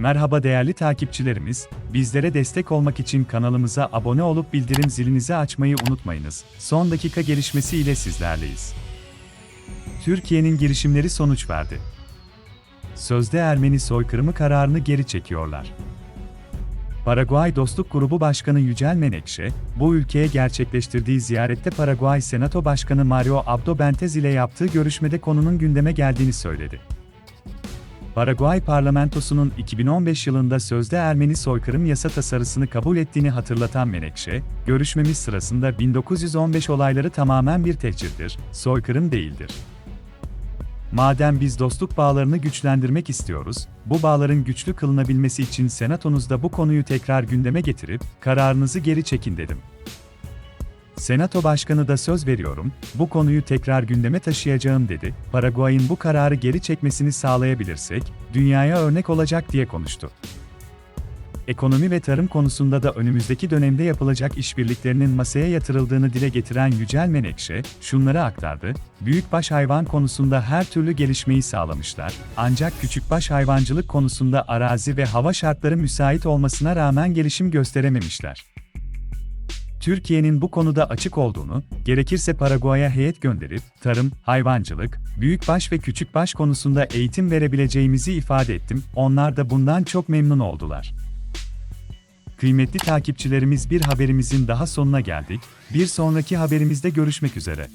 Merhaba değerli takipçilerimiz, bizlere destek olmak için kanalımıza abone olup bildirim zilinizi açmayı unutmayınız. Son dakika gelişmesi ile sizlerleyiz. Türkiye'nin girişimleri sonuç verdi. Sözde Ermeni soykırımı kararını geri çekiyorlar. Paraguay Dostluk Grubu Başkanı Yücel Menekşe, bu ülkeye gerçekleştirdiği ziyarette Paraguay Senato Başkanı Mario Abdo Benitez ile yaptığı görüşmede konunun gündeme geldiğini söyledi. Paraguay parlamentosunun 2015 yılında sözde Ermeni soykırım yasa tasarısını kabul ettiğini hatırlatan Menekşe, görüşmemiz sırasında 1915 olayları tamamen bir tehcirdir, soykırım değildir. Madem biz dostluk bağlarını güçlendirmek istiyoruz, bu bağların güçlü kılınabilmesi için senatonuzda bu konuyu tekrar gündeme getirip, kararınızı geri çekin dedim. Senato Başkanı da söz veriyorum, bu konuyu tekrar gündeme taşıyacağım dedi. Paraguay'ın bu kararı geri çekmesini sağlayabilirsek, dünyaya örnek olacak diye konuştu. Ekonomi ve tarım konusunda da önümüzdeki dönemde yapılacak işbirliklerinin masaya yatırıldığını dile getiren Yücel Menekşe, şunları aktardı, büyükbaş hayvan konusunda her türlü gelişmeyi sağlamışlar, ancak küçükbaş hayvancılık konusunda arazi ve hava şartları müsait olmasına rağmen gelişim gösterememişler. Türkiye'nin bu konuda açık olduğunu, gerekirse Paraguay'a heyet gönderip, tarım, hayvancılık, büyükbaş ve küçükbaş konusunda eğitim verebileceğimizi ifade ettim, onlar da bundan çok memnun oldular. Kıymetli takipçilerimiz bir haberimizin daha sonuna geldik, bir sonraki haberimizde görüşmek üzere.